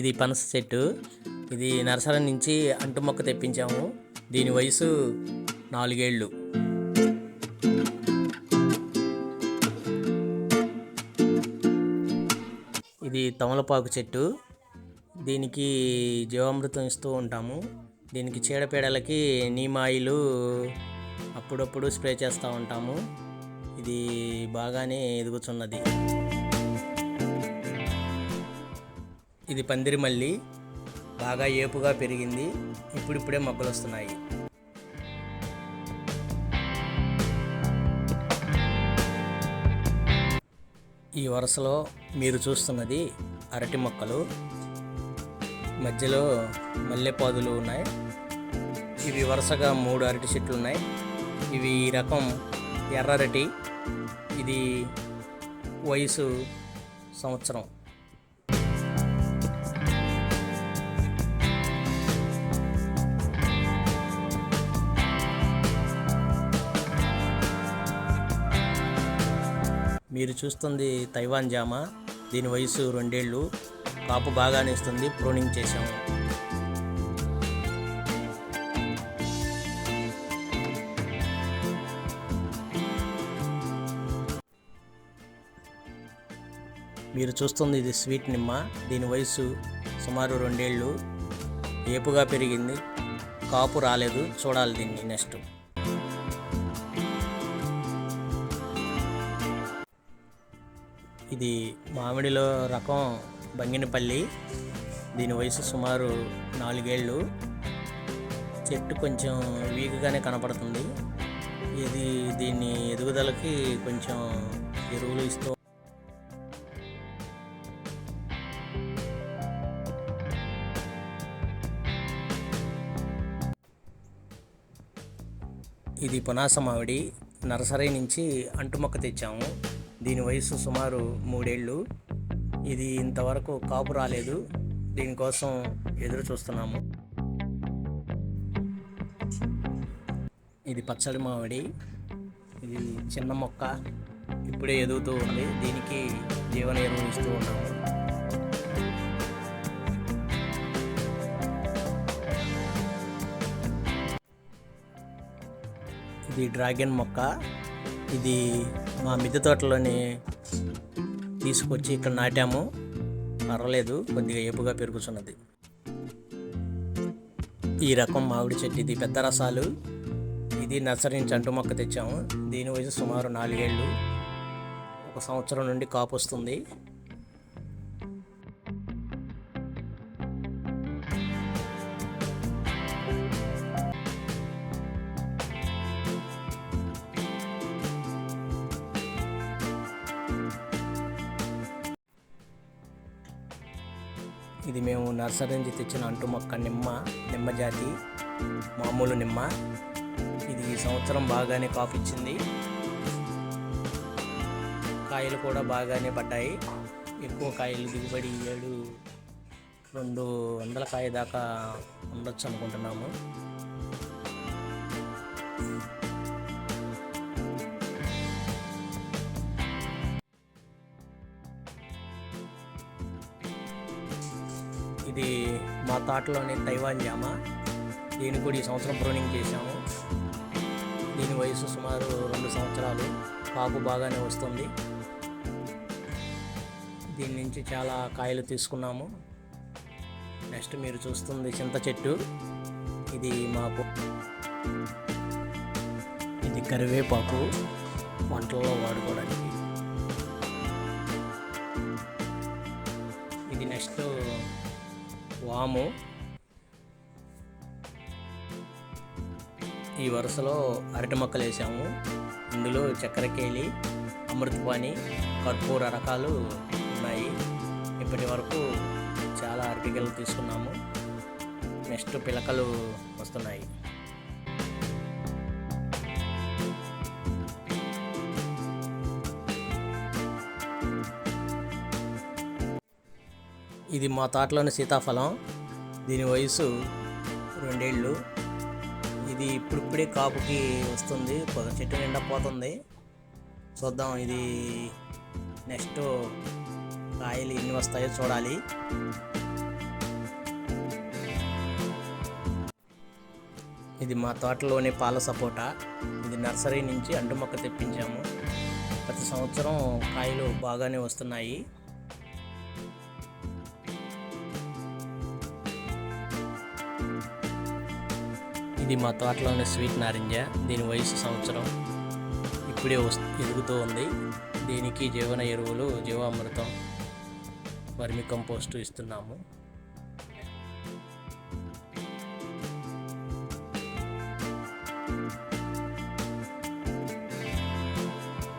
ఇది పనస చెట్టు. ఇది నర్సరీ నుంచి అంటు మొక్క తెప్పించాము. దీని వయసు నాలుగేళ్ళు. ఇది తమలపాకు చెట్టు. దీనికి జీవామృతం ఇస్తూ ఉంటాము. దీనికి చీడపీడలకి నీమాయిలు అప్పుడప్పుడు స్ప్రే చేస్తూ ఉంటాము. ఇది బాగానే ఎదుగుతున్నది. ఇది పందిరి మల్లి బాగా ఏపుగా పెరిగింది. ఇప్పుడిప్పుడే మొగ్గలు వస్తున్నాయి ఈ వరుసలో మీరు చూస్తున్నది అరటి మొక్కలు. మధ్యలో మల్లెపాదులు ఉన్నాయి. ఇవి వరుసగా మూడు అరటి చెట్లు ఉన్నాయి. ఇవి ఈ రకం ఎర్రరటి. ఇది వయసు సంవత్సరం. మీరు చూస్తుంది తైవాన్ జామ. దీని వయసు రెండేళ్ళు. కాపు బాగానే ఇస్తుంది ప్రూనింగ్ చేసాము మీరు చూస్తుంది ఇది స్వీట్ నిమ్మ. దీని వయసు సుమారు రెండేళ్ళు. ఏపుగా పెరిగింది. కాపు రాలేదు. చూడాలి దీన్ని నెక్స్ట్. ఇది మామిడిలో రకం బంగినపల్లి. దీని వయసు సుమారు నాలుగేళ్ళు. చెట్టు కొంచెం వీక్గానే కనపడుతుంది. ఇది దీన్ని ఎదుగుదలకి కొంచెం ఎరువులు ఇస్తూ ఇది పునాస మామిడి. నర్సరీ నుంచి అంటుమొక్క తెచ్చాము. దీని వయసు సుమారు మూడేళ్ళు. ఇది ఇంతవరకు కాపు రాలేదు. దీనికోసం ఎదురు చూస్తున్నాము. ఇది పచ్చడి మామిడి. ఇది చిన్న మొక్క. ఇప్పుడే ఎదుగుతూ ఉంది. దీనికి జీవన ఎరువు ఇస్తూ ఉన్నాము. ఇది డ్రాగన్ మొక్క. ఇది మా మిద్దె తోటలోని తీసుకొచ్చి ఇక్కడ నాటాము. పర్వాలేదు కొద్దిగా ఏపుగా పెరుగుతున్నది ఈ రకం మామిడి చెట్టు ఇది పెద్ద రసాలు. ఇది నర్సరీ నుంచి అంటు మొక్క తెచ్చాము. దీని వయసు సుమారు నాలుగేళ్ళు. ఒక సంవత్సరం నుండి కాపు వస్తుంది. ఇది మేము నర్సరీ నుంచి తెచ్చిన అంటు మొక్క నిమ్మ నిమ్మ జాతి మామూలు నిమ్మ. ఇది ఈ సంవత్సరం బాగానే కాఫ్ ఇచ్చింది. కాయలు కూడా బాగానే పడ్డాయి. ఎక్కువ కాయలు దిగుబడి ఏడు రెండు వందల కాయ దాకా ఉండొచ్చు అనుకుంటున్నాము. ఇది మా తోటలోని తైవాన్ జామ దీన్ని కూడా ఈ సంవత్సరం ప్రూనింగ్ చేశాము. దీని వయసు సుమారు రెండు సంవత్సరాలు. కాపు బాగానే వస్తుంది. దీని నుంచి చాలా కాయలు తీసుకున్నాము. నెక్స్ట్ మీరు చూస్తుంది చింత చెట్టు. ఇది మాకు ఇది కరివేపాకు వంటల్లో వాడుకోవడానికి. ఇది నెక్స్ట్ వాము. ఈ వరుసలో అరటి మొక్కలు వేసాము. ఇందులో చక్కెరకేలి అమృతపాణి కర్పూర రకాలు ఉన్నాయి. ఇప్పటి వరకు చాలా అరటికలు తీసుకున్నాము. నెక్స్ట్ పిలకలు వస్తున్నాయి. ఇది మా తోటలోని సీతాఫలం. దీని వయసు రెండేళ్ళు. ఇది ఇప్పుడిప్పుడే కాపుకి వస్తుంది. చెట్టు నిండా పోతుంది. చూద్దాం ఇది నెక్స్ట్ కాయలు ఎన్ని వస్తాయో చూడాలి. ఇది మా తోటలోని పాల సపోటా. ఇది నర్సరీ నుంచి అంటు మొక్క తెప్పించాము. ప్రతి సంవత్సరం కాయలు బాగానే వస్తున్నాయి. ఇది మా తోటలోని స్వీట్ నారింజ. దీని వయసు సంవత్సరం ఇప్పుడే వస్ ఎదుగుతూ ఉంది. దీనికి జీవన ఎరువులు జీవామృతం వర్మి కంపోస్టు ఇస్తున్నాము.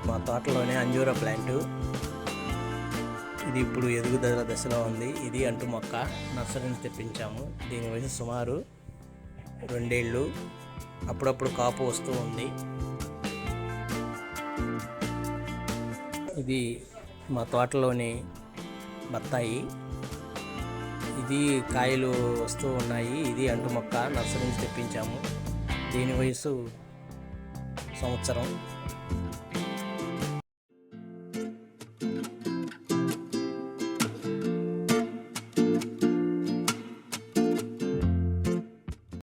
మా తోటలోనే అంజూరా ప్లాంటు. ఇది ఇప్పుడు ఎదుగుదల దశలో ఉంది. ఇది అంటు మొక్క నర్సరీ తెప్పించాము. దీని వయసు సుమారు రెండేళ్ళు అప్పుడప్పుడు కాపు వస్తూ ఉంది. ఇది మా తోటలోని బత్తాయి. ఇది కాయలు వస్తూ ఉన్నాయి. ఇది అంటు మొక్క నర్సరీ నుంచి తెప్పించాము. దీని వయసు సంవత్సరం.